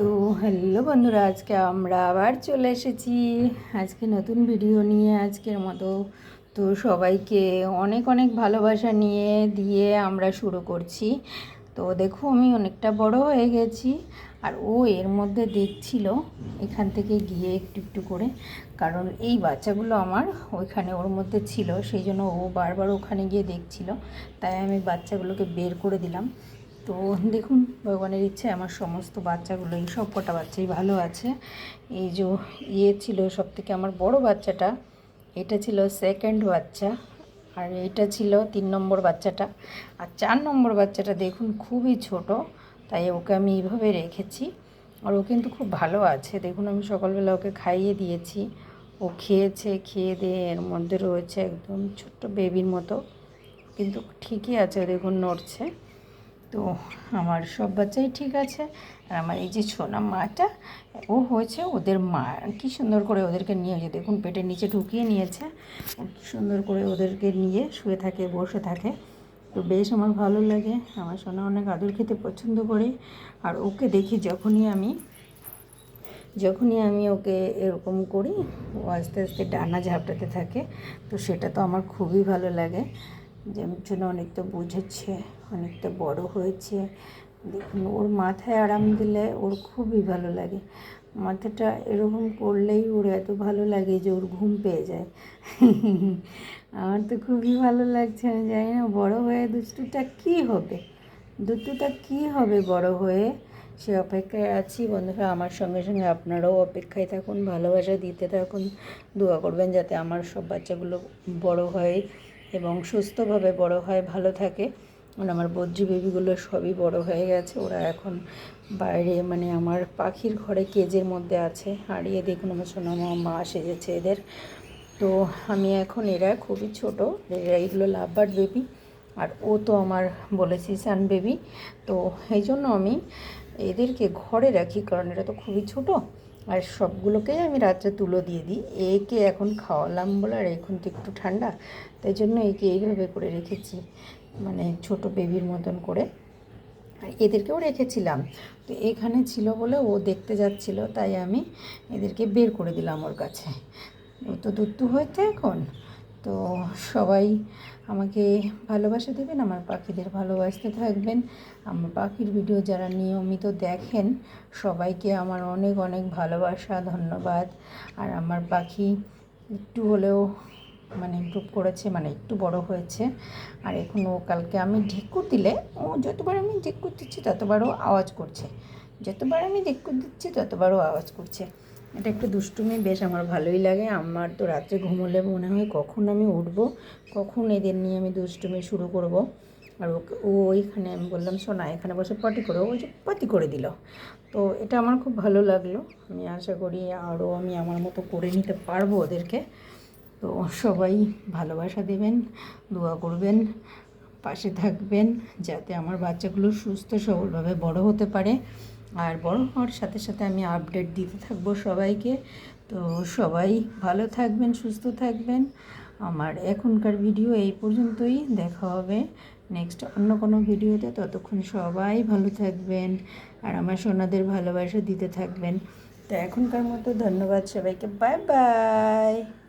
তো হ্যালো বন্ধুরা, আজকে আমরা আবার চলে এসেছি। আজকে নতুন ভিডিও নিয়ে আজকের মতো। তো সবাইকে অনেক অনেক ভালোবাসা নিয়ে, দিয়ে আমরা শুরু করছি। তো দেখো, আমি অনেকটা বড় হয়ে গেছি। আর ও এর মধ্যে দেখছিল, এখান থেকে গিয়ে একটু একটু করে। কারণ এই বাচ্চাগুলো আমার ওইখানে ওর মধ্যে ছিল, সেই জন্য ও বারবার ওখানে গিয়ে দেখছিল। তাই আমি বাচ্চাগুলোকে বের করে দিলাম। তো দেখুন, ভগবানের ইচ্ছে আমার সমস্ত বাচ্চাগুলো, এই সব কটা বাচ্চাই ভালো আছে। এই যে ইয়ে ছিল সব থেকে আমার বড় বাচ্চাটা, এটা ছিল সেকেন্ড বাচ্চা, আর এটা ছিল তিন নম্বর বাচ্চাটা। আর চার নম্বর বাচ্চাটা দেখুন, খুবই ছোট, তাই ওকে আমি এইভাবে রেখেছি। আর ও কিন্তু খুব ভালো আছে। দেখুন, আমি সকালবেলা ওকে খাইয়ে দিয়েছি। ও খেয়েছে, খেয়ে দিয়ে এর মধ্যে রয়েছে একদম ছোট্ট বেবির মতো। কিন্তু ঠিকই আছে, দেখুন, নড়ছে। তো আমার সব বাচ্চাই ঠিক আছে। আর আমার এই যে সোনা মাটা, ও হয়েছে ওদের মা। কি সুন্দর করে ওদেরকে নিয়ে যে দেখুন পেটের নিচে ঢুকিয়ে নিয়েছে। সুন্দর করে ওদেরকে নিয়ে শুয়ে থাকে, বসে থাকে। তো বেশ আমার ভালো লাগে। আমার সোনা অনেক আদর খেতে পছন্দ করে। আর ওকে দেখি যখনই আমি যখনই আমি ওকে এরকম করি, ও আস্তে আস্তে ডানা ঝাপটাতে থাকে। তো সেটা তো আমার খুবই ভালো লাগে। যে আমার জন্য অনেকটা বুঝেছে, অনেকটা বড় হয়েছে। দেখুন, ওর মাথায় আরাম দিলে ওর খুবই ভালো লাগে। মাথাটা এরকম করলেই ওর এত ভালো লাগে যে ওর ঘুম পেয়ে যায়। আমার তো খুবই ভালো লাগছে, আমি জানি না বড় হয়ে দুষ্টুটা কী হবে? দুষ্টুটা কী হবে বড় হয়ে? সে অপেক্ষায় আছি। বন্ধুরা, আমার সঙ্গে সঙ্গে আপনারাও অপেক্ষায় থাকুন, ভালোবাসা দিতে থাকুন, দোয়া করবেন যাতে আমার সব বাচ্চাগুলো বড় হয়। এবং সুস্থভাবে বড় হয়, ভালো থাকে। কারণ আমার বদ্রি বেবিগুলো সবই বড় হয়ে গেছে। ওরা এখন বাইরে মানে আমার পাখির ঘরে কেজের মধ্যে আছে। এ দেখুন আমার সোনামা মা সেজেছে এদের। তো আমি এখন, এরা খুবই ছোট। এরা এগুলো লাভবার্ড বেবি আর ও তো আমার বলেছি সান বেবি তো এই জন্য আমি এদেরকে ঘরে রাখি, কারণ এটা তো খুবই ছোট। আর সবগুলোকেই আমি রাত্রে তুলো দিয়ে দিই। একে এখন খাওয়ালাম বলে, আর এখন তো একটু ঠান্ডা। তাই জন্য একে এইভাবে করে রেখেছি মানে ছোট বেবির মতন করে। আর এদেরকেও রেখেছিলাম। তো এখানে ছিল বলে ও দেখতে যাচ্ছিল, তাই আমি এদেরকে বের করে দিলাম ওর কাছে। ও তো দুত্তু হয়েছে এখন। তো সবাই আমাকে ভালোবাসা দেবেন, আমার পাখিদের ভালোবাসতে থাকবেন। আমার পাখির ভিডিও যারা নিয়মিত দেখেন, সবাইকে আমার অনেক অনেক ভালোবাসা, ধন্যবাদ। আর আমার পাখি একটু হলেও মানে ইমপ্রুভ করেছে মানে একটু বড় হয়েছে। আর এখন ও কালকে আমি ঢেকুর দিলে, ও যতবার আমি ঢেকুর দিচ্ছি, ততবারও আওয়াজ করছে। যতবার আমি ঢেকুর দিচ্ছি, ততবারও আওয়াজ করছে। এটা একটু দুষ্টুমি, বেশ আমার ভালোই লাগে। আমার তো রাত্রে ঘুমোলে মনে হয় কখন আমি উঠবো, কখন এদের নিয়ে আমি দুষ্টুমি শুরু করব। আর ও ওইখানে আমি বললাম, শোনা, এখানে বসে পটি করে। ওই যে পটি করে দিল। তো এটা আমার খুব ভালো লাগল। আমি আশা করি আরও আমি আমার মতো করে নিতে পারব ওদেরকে। তো সবাই ভালোবাসা দেবেন, দোয়া করবেন, পাশে থাকবেন, যাতে আমার বাচ্চাগুলো সুস্থ সবলভাবে বড় হতে পারে। আর বড় হওয়ার সাথে সাথে আমি আপডেট দিতে থাকব সবাইকে। তো সবাই ভালো থাকবেন, সুস্থ থাকবেন। আমার এখনকার ভিডিও এই পর্যন্তই। দেখা হবে নেক্সট অন্য কোনো ভিডিওতে ততক্ষণ সবাই ভালো থাকবেন আর আমার সোনাদের ভালোবাসা দিতে থাকবেন। তো এখনকার মতো ধন্যবাদ সবাইকে। Bye bye